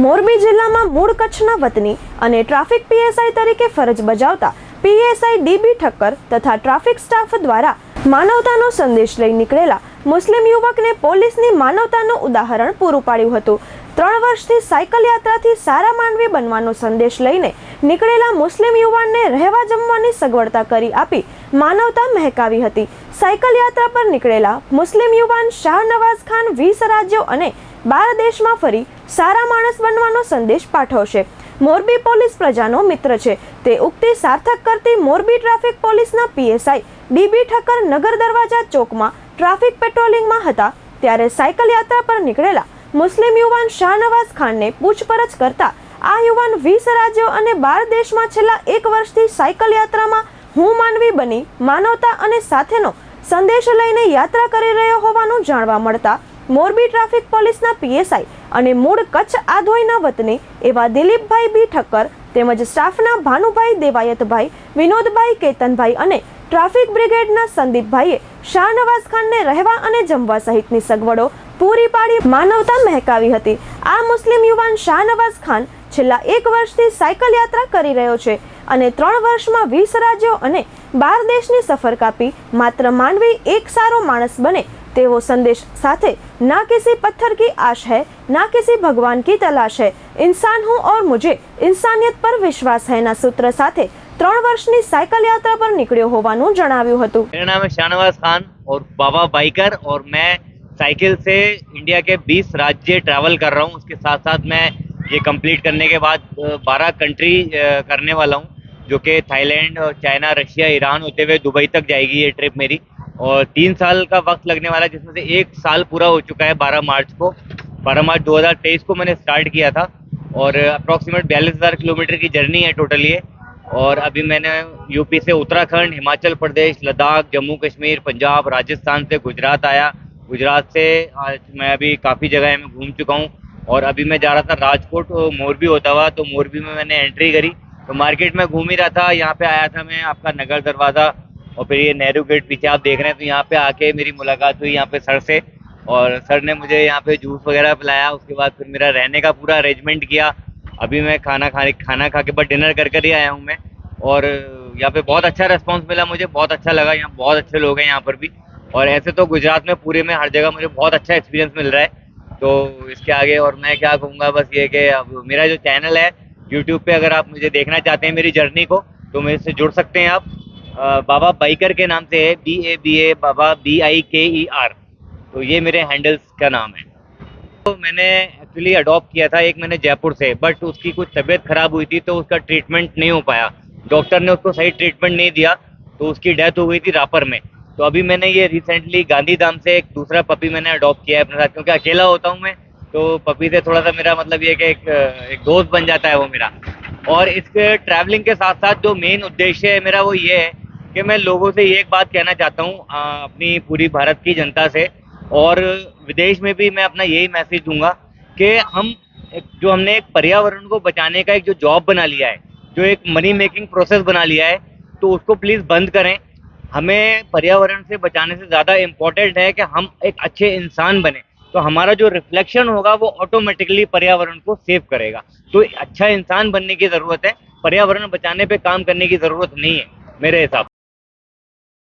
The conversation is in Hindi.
મોરબી જિલ્લામાં મૂળ કચ્છના વતની અને ટ્રાફિક પીએસઆઈ તરીકે ફરજ બજાવતા પીએસઆઈ ડીબી ઠક્કર તથા ટ્રાફિક સ્ટાફ દ્વારા માનવતાનો સંદેશ લઈ નીકળેલા મુસ્લિમ યુવકને પોલીસની માનવતાનું ઉદાહરણ પૂરું પાડ્યું હતું. ત્રણ વર્ષથી સાયકલ યાત્રાથી સારા માનવી બનવાનો સંદેશ લઈને નીકળેલા મુસ્લિમ યુવાનને રહેવા જમવાની સગવડતા કરી આપી માનવતા મહેકાવી હતી. સાયકલ યાત્રા પર નીકળેલા મુસ્લિમ યુવાન શાહનવાઝ ખાન વીસ રાજ્યો અને બાર દેશમાં ફરી સારા માણસ બનવાનો સંદેશ પાઠવશે. મોરબી પોલીસ પ્રજાનો મિત્ર છે. તે ઉક્તિ સાર્થક કરતી મોરબી ટ્રાફિક પોલીસના પીએસઆઈ ડીબી ઠક્કર નગર દરવાજા ચોકમાં ટ્રાફિક પેટ્રોલિંગમાં હતા. ત્યારે સાયકલ યાત્રા પર નીકળેલા મુસ્લિમ યુવાન શાહનવાઝ ખાનને પૂછપરછ કરતા આ યુવાન વીસ રાજ્યો અને બાર દેશમાં છેલ્લા એક વર્ષથી સાયકલ યાત્રામાં હું માનવી બની, માનવતા અને સાથેનો સંદેશ લઈને યાત્રા કરી રહ્યો હોવાનું જાણવા મળતા મોરબી ટ્રાફિક પોલીસના પીએસઆઈ અને મૂળ કચ્છ આધોઈના વતની એવા દિલીપભાઈ બી ઠક્કર તેમજ સ્ટાફના ભાનુભાઈ દેવાયતભાઈ, વિનોદભાઈ કેતનભાઈ અને ટ્રાફિક બ્રિગેડના સંદીપભાઈએ શાહનવાઝ ખાનને રહેવા અને જમવા સહિતની સગવડો પૂરી પાડી માનવતા મહેકાવી હતી. આ મુસ્લિમ યુવાન શાહનવાઝ ખાન છેલ્લા એક વર્ષથી સાયકલ યાત્રા કરી રહ્યો છે અને ત્રણ વર્ષમાં વીસ રાજ્યો અને બાર દેશની સફર કાપી માત્ર માનવી એક સારો માણસ બને તેવો સંદેશ સાથે ના किसी पत्थर की आश है ना किसी भगवान की तलाश है इंसान हूँ और मुझे इंसानियत पर विश्वास है ના સૂત્ર સાથે ત્રણ વર્ષની સાયકલ યાત્રા પર નીકળ્યો હોવાનું જણાવ્યું હતું मेरा नाम है शाहनवाज खान और बाबा बाइकर और मैं साइकिल से इंडिया के 20 राज्य ट्रैवल कर रहा हूँ उसके साथ साथ मैं ये कंप्लीट करने के बाद बारह कंट्री करने वाला हूँ जो कि थाईलैंड और चाइना रशिया ईरान होते हुए दुबई तक जाएगी ये ट्रिप मेरी और तीन साल का वक्त लगने वाला है, जिसमें से एक साल पूरा हो चुका है बारह मार्च को। बारह मार्च 2023 को मैंने स्टार्ट किया था और अप्रॉक्सीमेट बयालीस हज़ार किलोमीटर की जर्नी है टोटल ये। और अभी मैंने यूपी से उत्तराखंड, हिमाचल प्रदेश, लद्दाख, जम्मू कश्मीर, पंजाब, राजस्थान से गुजरात आया। गुजरात से आज मैं अभी काफ़ी जगह में घूम चुका हूँ। और अभी मैं जा रहा था राजकोट मोरबी होता हुआ तो मोरबी में मैंने एंट्री करी। तो मार्केट में घूम ही रहा था। यहाँ पे आया था मैं आपका नगर दरवाज़ा। और फिर ये नेहरू गेट पीछे आप देख रहे हैं तो यहाँ पे आके मेरी मुलाकात हुई यहाँ पे सर से। और सर ने मुझे यहाँ पे जूस वगैरह पिलाया, उसके बाद फिर मेरा रहने का पूरा अरेंजमेंट किया। अभी मैं खाना खाने खाना खा के बाद डिनर कर कर ही आया हूँ मैं। और यहाँ पे बहुत अच्छा रेस्पॉन्स मिला मुझे, बहुत अच्छा लगा, यहाँ बहुत अच्छे लोग हैं यहाँ पर भी। और ऐसे तो गुजरात में, पूरे में, हर जगह मुझे बहुत अच्छा एक्सपीरियंस मिल रहा है। तो इसके आगे और मैं क्या कहूँगा, बस ये कि अब मेरा जो चैनल है यूट्यूब पे अगर आप मुझे देखना चाहते हैं मेरी जर्नी को तो मेरे से जुड़ सकते हैं आप। बाबा बाइकर के नाम से है B A B A Baba B I K E R तो ये मेरे हैंडल्स का नाम है। तो मैंने एक्चुअली अडॉप्ट किया था एक मैंने जयपुर से बट उसकी कुछ तबीयत खराब हुई थी तो उसका ट्रीटमेंट नहीं हो पाया। डॉक्टर ने उसको सही ट्रीटमेंट नहीं दिया तो उसकी डेथ हो गई थी रापर में। तो अभी मैंने ये रिसेंटली गांधीधाम से एक दूसरा पपी मैंने अडॉप्ट किया है अपने साथ क्योंकि अकेला होता हूँ मैं तो पपी से थोड़ा सा मेरा मतलब ये कि एक, एक दोस्त बन जाता है वो मेरा। और इसके ट्रैवलिंग के साथ साथ जो मेन उद्देश्य है मेरा वो ये है कि मैं लोगों से ये एक बात कहना चाहता हूँ अपनी पूरी भारत की जनता से। और विदेश में भी मैं अपना यही मैसेज दूँगा कि हम जो हमने एक पर्यावरण को बचाने का एक जो जॉब बना लिया है, जो एक मनी मेकिंग प्रोसेस बना लिया है तो उसको प्लीज़ बंद करें। हमें पर्यावरण से बचाने से ज़्यादा इम्पोर्टेंट है कि हम एक अच्छे इंसान बने। तो हमारा जो रिफ्लेक्शन होगा, वो ऑटोमेटिकली पर्यावरण को सेव करेगा। तो अच्छा इंसान बनने की ज़रूरत है, पर्यावरण बचाने पे काम करने की ज़रूरत नहीं है, मेरे हिसाब